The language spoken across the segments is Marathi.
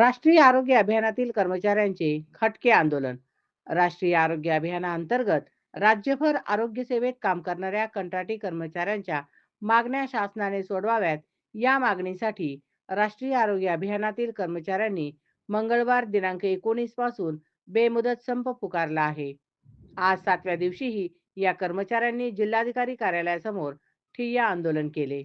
राष्ट्रीय आरोग्य अभियानातील कर्मचाऱ्यांचे खटके आंदोलन. राष्ट्रीय आरोग्य अभियानाअंतर्गत राज्यभर आरोग्य सेवेत काम करणाऱ्या कंत्राटी कर्मचाऱ्यांच्या मागण्या शासनाने सोडवाव्यात. या मागणीसाठी राष्ट्रीय आरोग्य अभियानातील कर्मचाऱ्यांनी मंगळवार दिनांक एकोणीसपासून बेमुदत संप पुकारला आहे. आज सातव्या दिवशीही या कर्मचाऱ्यांनी जिल्हाधिकारी कार्यालयासमोर ठिय्या आंदोलन केले.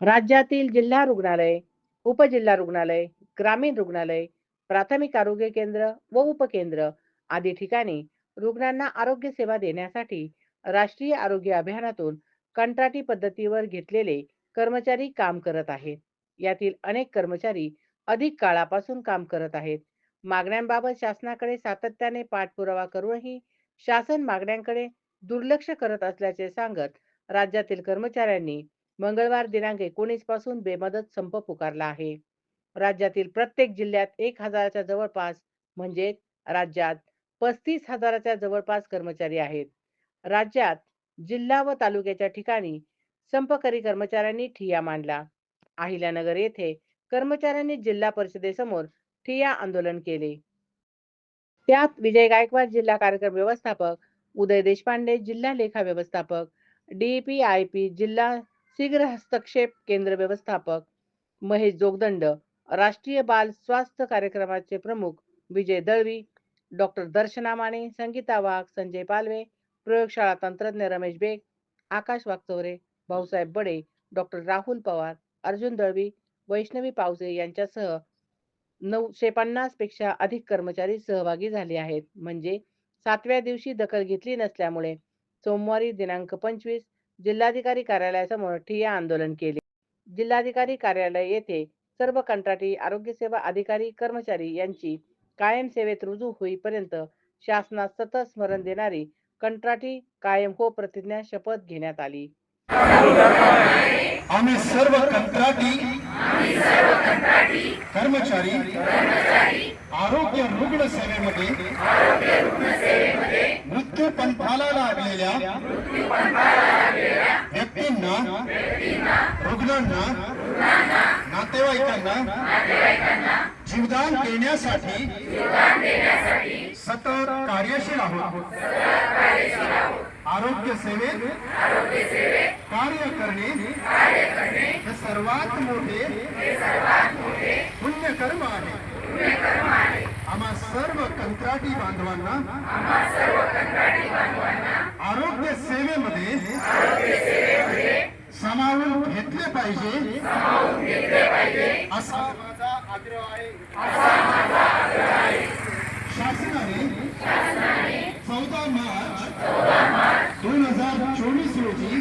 राज्यातील जिल्हा रुग्णालय उपजिल्हा रुग्णालय ग्रामीण रुग्णालय प्राथमिक आरोग्य केंद्र व उपकेंद्र आदी ठिकाणी रुग्णांना आरोग्य सेवा देण्यासाठी राष्ट्रीय आरोग्य अभियानातून कंत्राटी पद्धतीवर घेतलेले कर्मचारी काम करत आहेत. यातील अनेक कर्मचारी अधिक काळापासून काम करत आहेत. मागण्यांबाबत शासनाकडे सातत्याने पाठपुरावा करूनही शासन मागण्यांकडे दुर्लक्ष करत असल्याचे सांगत राज्यातील कर्मचाऱ्यांनी मंगळवार दिनांक एकोणीसपासून बेमदत संप पुकारला आहे. राज्यातील प्रत्येक जिल्ह्यात एक हजाराच्या जवळपास म्हणजे राज्यात पस्तीस हजाराच्या जवळपास कर्मचारी आहेत. राज्यात जिल्हा व तालुक्याच्या ठिकाणी संपकरी कर्मचाऱ्यांनी ठिय्या मांडला. अहिल्यानगर येथे कर्मचाऱ्यांनी जिल्हा परिषदेसमोर ठिय्या आंदोलन केले. त्यात विजय गायकवाड जिल्हा कार्यक्रम व्यवस्थापक उदय देशपांडे जिल्हा लेखा व्यवस्थापक डीपीआयपी जिल्हा शीघ्र हस्तक्षेप केंद्र व्यवस्थापक महेश जोगदंड राष्ट्रीय बाल स्वास्थ्य कार्यक्रमाचे प्रमुख विजय दळवी डॉक्टर दर्शना माने संगीता वाघ संजय पालवे प्रयोगशाळा तंत्रज्ञ रमेश बेग आकाश वागचौरे भाऊसाहेब बडे डॉक्टर राहुल पवार अर्जुन दळवी वैष्णवी पावसे यांच्यासह नऊशे पन्नासपेक्षा अधिक कर्मचारी सहभागी झाले आहेत. म्हणजे सातव्या दिवशी दखल घेतली नसल्यामुळे सोमवारी दिनांक पंचवीस जिल्हाधिकारी कार्यालयासमोर ठिय्या आंदोलन केले. जिल्हाधिकारी कार्यालय येथे सर्व कंत्राटी आरोग्य सेवा अधिकारी कर्मचारी यांची कायम सेवेत रुजू होईपर्यंत शासनास सतत स्मरण देणारी कंत्राटी कायम हो प्रतिज्ञा शपथ घेण्यात आली. आम्ही सर्व कंत्राटी कर्मचारी आरोग्य रुग्ण सेवेमध्ये मृत्यू पंथाला लागलेल्या व्यक्तींना रुग्णांना नातेवाईकांना जीवदान देण्यासाठी सतत कार्यशील आहोत. आरोग्य सेवेत कार्य करणे हे सर्वात मोठे पुण्य कर्म आहे. आम्हा सर्व कंत्राटी बांधवांना आरोग्य सेवेमध्ये सामावून घेतले पाहिजे असा माझा आग्रह आहे. शासनाने चौदा मार्च दोन हजार चोवीस रोजी